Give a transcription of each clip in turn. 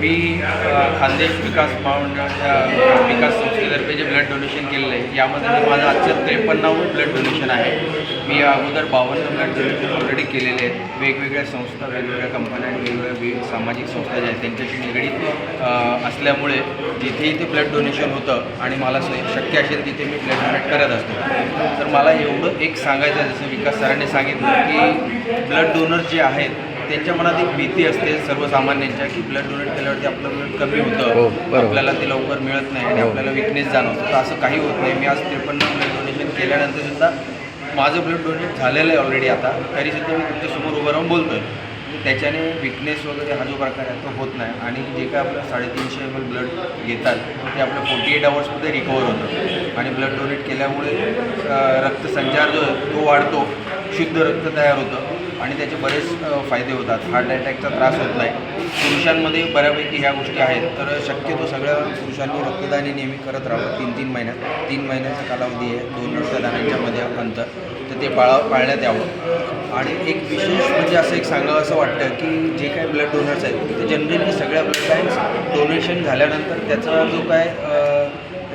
मी खानदेश विकास महामंडळाच्या विकास संस्थेतर्फे जे ब्लड डोनेशन केलेलं आहे यामध्ये माझं आजचं त्रेपन्नावं ब्लड डोनेशन आहे. मी अगोदर बावन्न ब्लड डोनेशन ऑलरेडी केलेले आहेत. वेगवेगळ्या संस्था वेगवेगळ्या कंपन्या वेगवेगळ्या वि सामाजिक संस्था ज्या आहेत त्यांच्याशी निगडीत असल्यामुळे जिथेही ते ब्लड डोनेशन होतं आणि मला शक्य असेल तिथे मी ब्लड डोनेट करत असतो. तर मला एवढं एक सांगायचं आहे जसं विकास सरांनी सांगितलं की ब्लड डोनर जे आहेत त्यांच्या मनात एक भीती असते सर्वसामान्यांच्या की ब्लड डोनेट केल्यावरती आपलं ब्लड कमी हो, होतं बरोबर. आपल्याला ते लवकर मिळत नाही आणि हो. आपल्याला विकनेस जाणवतं. तर असं काही होत नाही. मी आज त्रेपन्न ब्लड डोनेशन केल्यानंतर सुद्धा माझं ब्लड डोनेट झालेलं आहे ऑलरेडी आता. तरीसुद्धा मी तुमच्यासमोर उभं राहून बोलतो आहे त्याच्याने विकनेस वगैरे हा जो प्रकार आहे तो होत नाही. आणि जे काय आपलं साडेतीनशे एम एल ब्लड घेतात ते आपलं फोर्टी एट आवर्समध्ये रिकवर होतं. आणि ब्लड डोनेट केल्यामुळे रक्तसंचार जो तो वाढतो. शुद्ध रक्त तयार होतं. आणि त्याचे बरेच फायदे होतात. हार्ट अटॅकचा त्रास होत नाही. पुरुषांमध्ये बऱ्यापैकी ह्या गोष्टी आहेत. तर शक्यतो सगळ्या पुरुषांनी रक्तदान नेहमी करत राहावं. तीन तीन महिन्यात तीन महिन्याचा कालावधी आहे. दोन रक्तदानांच्यामध्ये अंतर. तर ते पाळा पाळण्यात यावं. आणि एक विशेष म्हणजे असं एक सांगावं असं वाटतं की जे काय ब्लड डोनर्स आहेत ते जनरली सगळ्या ब्लड बँक्स डोनेशन झाल्यानंतर त्याचा जो काय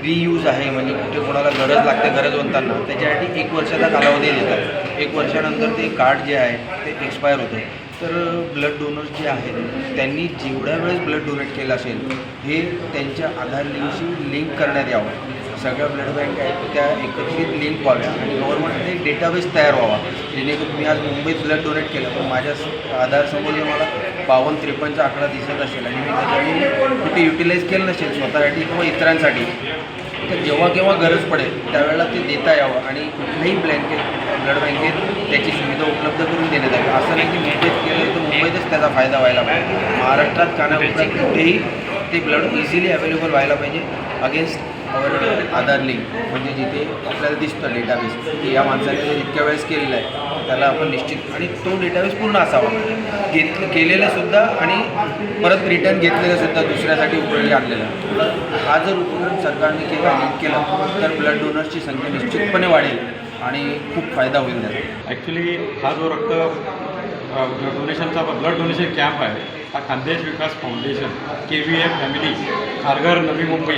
रियूज आहे म्हणजे कुठे कोणाला गरज लागते गरजवंतांना त्याच्यासाठी एक वर्षाचा कालावधी देतात. एक वर्षानंतर ते कार्ड जे आहे एक्सपायर होते तर ब्लड डोनर्स जे आहेत त्यांनी जेवढ्या वेळेस ब्लड डोनेट केलं असेल हे त्यांच्या आधार लिंकशी लिंक करण्यात यावं. सगळ्या ब्लड बँक आहेत त्या एकत्रित लिंक व्हाव्या आणि गव्हर्नमेंटने एक डेटाबेस तयार व्हावा. जेणेकरून मी आज मुंबईत ब्लड डोनेट केलं पण माझ्या स- आधारसमोर जे मला बावन्न त्रेपन्नचा आकडा दिसत असेल आणि मी त्याच्याने कुठे युटिलाईज केलं नसेल स्वतःसाठी किंवा इतरांसाठी. तर जेव्हा केव्हा गरज पडेल त्यावेळेला ते देता यावं आणि कुठल्याही ब्लँकेट ब्लड बँकेत त्याची सुविधा उपलब्ध करून देण्यात यावी. असं नाही की मुंबईत केलं तर मुंबईतच त्याचा फायदा व्हायला पाहिजे. महाराष्ट्रात कानाकोपऱ्यात कुठेही ते ब्लड इझिली अवेलेबल व्हायला पाहिजे अगेन्स्ट अवर आधार लिंक म्हणजे जिथे आपल्याला दिसतं डेटाबेस की या माणसाने जितक्या इतक्या वेळेस केलेलं आहे. त्याला आपण निश्चित आणि तो डेटाबेस पूर्ण असावा. घेतलं केलेलं सुद्धा आणि परत रिटर्न घेतलेलं सुद्धा दुसऱ्यासाठी उपयोगी आणलेला. हा जर उपक्रम सरकारने केला लिंक केला तर ब्लड डोनर्सची संख्या निश्चितपणे वाढेल आणि खूप फायदा होईल त्याचा. ॲक्च्युली हा जो रक्त डोनेशनचा ब्लड डोनेशन कॅम्प आहे हा Khandesh Vikas foundation K V M family Kharghar Navi Mumbai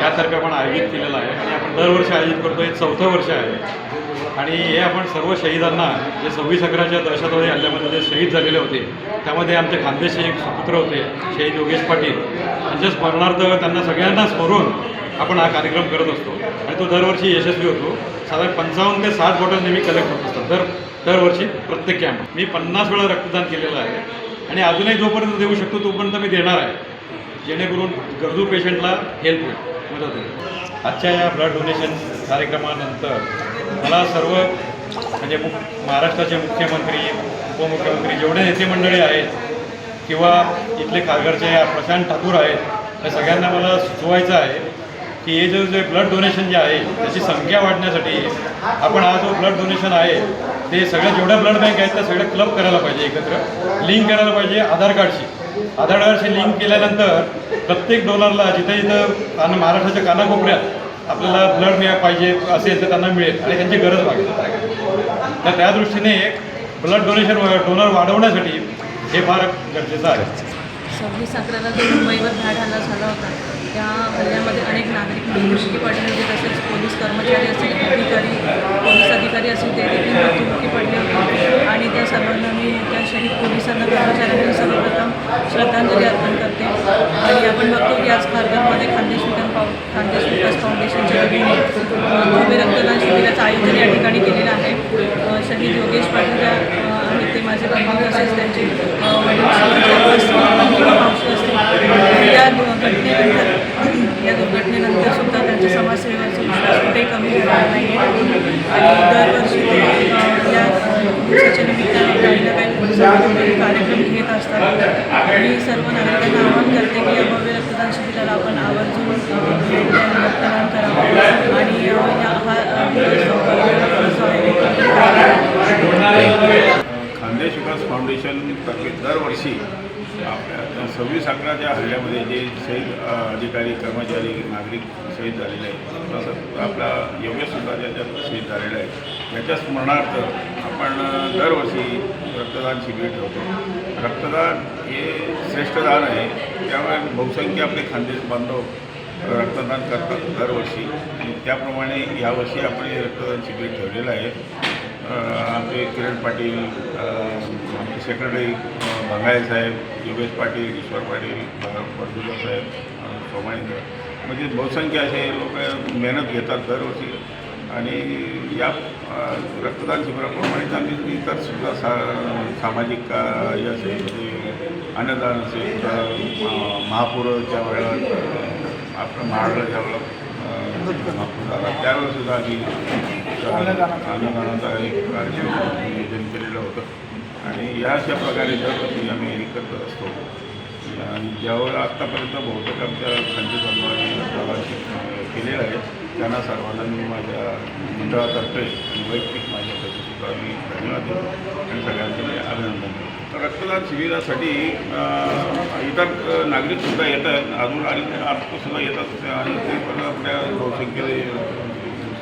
यासारखं आपण आयोजित केलेला आहे. आणि आपण दरवर्षी आयोजित करतो हे चौथं वर्ष आहे. आणि हे आपण सर्व शहीदांना जे सव्वीस अकराच्या दहशतवादी हल्ल्यामध्ये जे शहीद झालेले होते त्यामध्ये आमचे खानदेशचे एक सुपुत्र होते शहीद योगेश पाटील. त्यांच्या स्मरणार्थ त्यांना सगळ्यांना स्मरून आपण हा कार्यक्रम करत असतो. आणि तो दरवर्षी यशस्वी होतो. साधारण पंचावन्न ते साठ बॉटल नेहमी कलेक्ट होत असतात. दर दरवर्षी प्रत्येक कॅम्प मी पन्नास वेळा रक्तदान केलेलं आहे. आणि अजूनही जोपर्यंत देऊ शकतो तोपर्यंत मी देणार आहे. जेणेकरून गरजू पेशंटला हेल्प होईल. मदत होईल. आजच्या या ब्लड डोनेशन कार्यक्रमानंतर मला सर्व म्हणजे महाराष्ट्राचे मुख्यमंत्री उपमुख्यमंत्री जेवढे नेते मंडळी आहेत किंवा इथले खारघरचे प्रशांत ठाकूर आहेत या सगळ्यांना मला सुचवायचं आहे की हे जे जे ब्लड डोनेशन जे आहे त्याची संख्या वाढण्यासाठी आपण हा जो ब्लड डोनेशन आहे ते सगळ्या जेवढ्या ब्लड बँक आहेत त्या सगळ्या क्लब करायला पाहिजे एकत्र. लिंक करायला पाहिजे आधार कार्डशी आधार कार्डशी लिंक केल्यानंतर प्रत्येक डोनरला जिथे जिथं महाराष्ट्राच्या कानाकोपऱ्यात आपल्याला ब्लड मिळा पाहिजे असेल तर त्यांना मिळेल आणि त्यांची गरज भागेल तर त्या दृष्टीने ब्लड डोनेशन डोनर वाढवण्यासाठी हे फार गरजेचं आहे. सव्वीस अकराला जो मुंबईवर धाड हल्ला झाला होता. या हल्ल्यामध्ये अनेक नागरिक मृत्युमुखी पडले होते तसेच पोलीस कर्मचारी असतील अधिकारी पोलीस अधिकारी असतील ते देखील मृत्युमुखी पडले होते. आणि त्या सर्वांना मी त्या शहीद पोलिसांना कर्मचाऱ्यांना सर्वप्रथम श्रद्धांजली अर्पण करते. आणि आपण बघतो की आज खारघरमध्ये खानदेश विकास फाउ खानदेश विकास फाउंडेशनच्या वतीने भव्य रक्तदान शिबिराचं आयोजन या ठिकाणी केलेलं आहे. शहीद योगेश पाटील ते माझे बंधू तसेच त्यांचे किंवा या घटनेनंतर या दुर्घटनेनंतर सुद्धा त्यांच्या समाजसेवेचा विश्वास कुठेही कमी झाला नाही आहे आणि दरवर्षी ते या दिवसाच्या निमित्ताने काही ना काही कार्यक्रम घेत असतात. मी सर्व नागरिकांना आवाहन करते की या भव्य रक्तदान शिबिराला आपण आवर्जून रक्तदान करावं. आणि हा दिवस लवकर जो आहे तो विकास फाउंडेशन तर्फे दरवर्षी आपल्या सव्वीस अकराच्या हल्ल्यामध्ये जे शहीद अधिकारी कर्मचारी नागरिक शहीद झालेले आहेत तसंच आपला योगेश सुद्धा ज्याच्यात शहीद झालेला आहे याच्या स्मरणार्थ आपण दरवर्षी रक्तदान शिबिर ठेवतो. रक्तदान हे श्रेष्ठ दान आहे. त्यामुळे बहुसंख्य आपले खानदेश बांधव रक्तदान करतात दरवर्षी. आणि त्याप्रमाणे यावर्षी आपण हे रक्तदान शिबिर ठेवलेलं आहे. आमचे किरण पाटील आमचे सेक्रेटरी भंगाळे साहेब योगेश पाटील ईश्वर पाटील बडदुला साहेब अ, म्हणजे बहुसंख्य असे लोक मेहनत घेतात दरवर्षी. आणि या रक्तदान शिबिराप्रमाणेच आम्ही इतर सुद्धा सा सामाजिक कार्य असेल म्हणजे अन्नदान असेल महापुराच्या वेळेला आपलं महाराष्ट्राच्या वेळेला त्यावेळेस सुद्धा आम्ही अ, अन्नदानाचा एक कार्यक्रम नियोजन केलेलं होतं. आणि या अशा प्रकारे दरवर्षी आम्ही हे करत असतो आणि ज्यावेळेला आत्तापर्यंत बहुतेक आमच्या संजय बांधवांनी रक्तदान केलेलं आहे त्यांना सर्वांना मी माझ्या मंडळातर्फे आणि वैयक्तिक माझ्यातर्फे सुद्धा मी धन्यवाद देतो. आणि सगळ्यांचं अभिनंदन. करतो रक्तदान शिबिरासाठी इतर नागरिकसुद्धा येत आहेत अजून आणि आजपासून येतात. आणि ते पण आपल्या बहुसंख्येने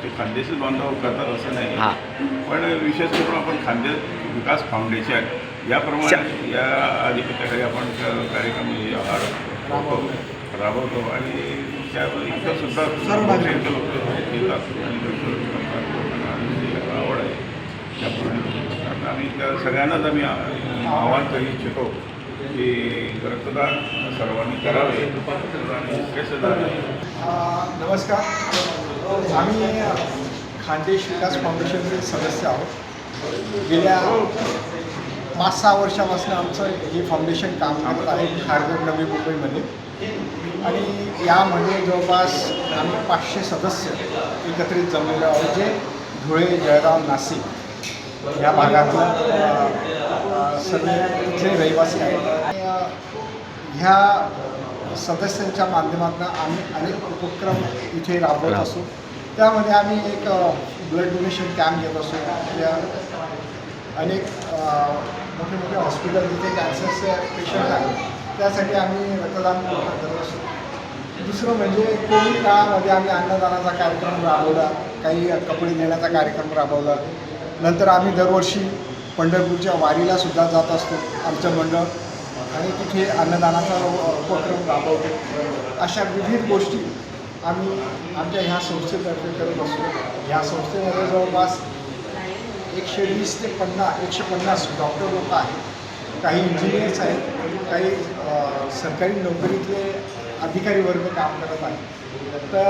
ते खानदेशी बांधव करतात असं नाही. पण विशेष करून आपण खानदेश विकास फाउंडेशन याप्रमाणे या अधिपत्याखाली आपण कार्यक्रम राबवतो राबवतो. आणि त्या इथं सुद्धा बहुसंख्य लोक येतात. आणि आवड आहे. त्याप्रमाणे आम्ही त्या सगळ्यांनाच आम्ही आव्हान आवाहन करू इच्छितो की रक्तदान सर्वांनी करावे. नमस्कार. आम्ही खानदेश विकास फाउंडेशनचे सदस्य आहोत. गेल्या पाच सहा वर्षापासून आमचं हे फाउंडेशन काम करत आहे खारघर नवी मुंबईमध्ये. आणि यामध्ये जवळपास आम्ही पाचशे सदस्य एकत्रित जमलेलो आहोत जे धुळे जळगाव नाशिक. या भागातून सगळे अ, इथले रहिवासी आहेत. आणि, ह्या सदस्यांच्या माध्यमातून आम्ही अनेक उपक्रम इथे राबवत असू. त्यामध्ये आम्ही एक ब्लड डोनेशन कॅम्प घेत असो. त्या अनेक मोठे मोठे हॉस्पिटल जिथे कॅन्सरचे पेशंट आहेत त्यासाठी आम्ही रक्तदान करत असू. दुसरं म्हणजे कोविड काळामध्ये आम्ही अन्नदानाचा कार्यक्रम राबवला काही कपडे देण्याचा कार्यक्रम राबवला. नंतर आम्ही दरवर्षी पंढरपूरच्या वारीला सुद्धा जात असतो आमचं मंडळ. आणि तिथे अन्नदानाचा उपक्रम राबवतो. अशा विविध गोष्टी आम्ही आमच्या ह्या संस्थेतर्फे करत असतो. ह्या संस्थेमध्ये जवळपास एकशे वीस ते पन्नास एकशे पन्नास डॉक्टर लोक आहेत. काही इंजिनियर्स आहेत काही सरकारी नोकरीतले अधिकारी वर्ग काम करत आहेत. तर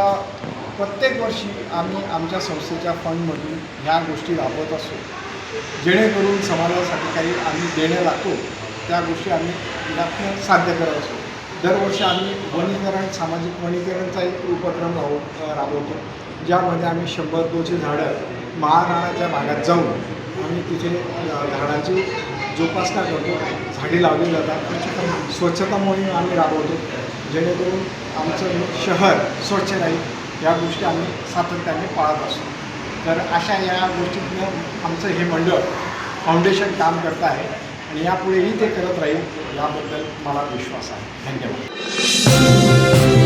प्रत्येक वर्षी आम्ही आमच्या संस्थेच्या फंडमधून ह्या गोष्टी राबवत असतो. जेणेकरून समाजासाठी काही आम्ही देण्या लागतो त्या गोष्टी आम्ही यातनं साध्य करत असतो. दरवर्षी आम्ही वनीकरण सामाजिक वनीकरणचा एक उपक्रम राहू राबवतो ज्यामध्ये आम्ही शंभर दोनशे झाडं महाराणाच्या भागात जाऊन आम्ही तिथे झाडांची जोपासना करतो झाडे लावली जातात. स्वच्छता स्वच्छता मोहीम आम्ही राबवतो जेणेकरून आमचं शहर स्वच्छ राहील. या गोष्टी आम्ही सातत्याने पाळत असतो. तर अशा या गोष्टीतनं आमचं हे मंडळ फाउंडेशन काम करत आहे आणि यापुढेही ते करत राहील याबद्दल मला विश्वास आहे. धन्यवाद.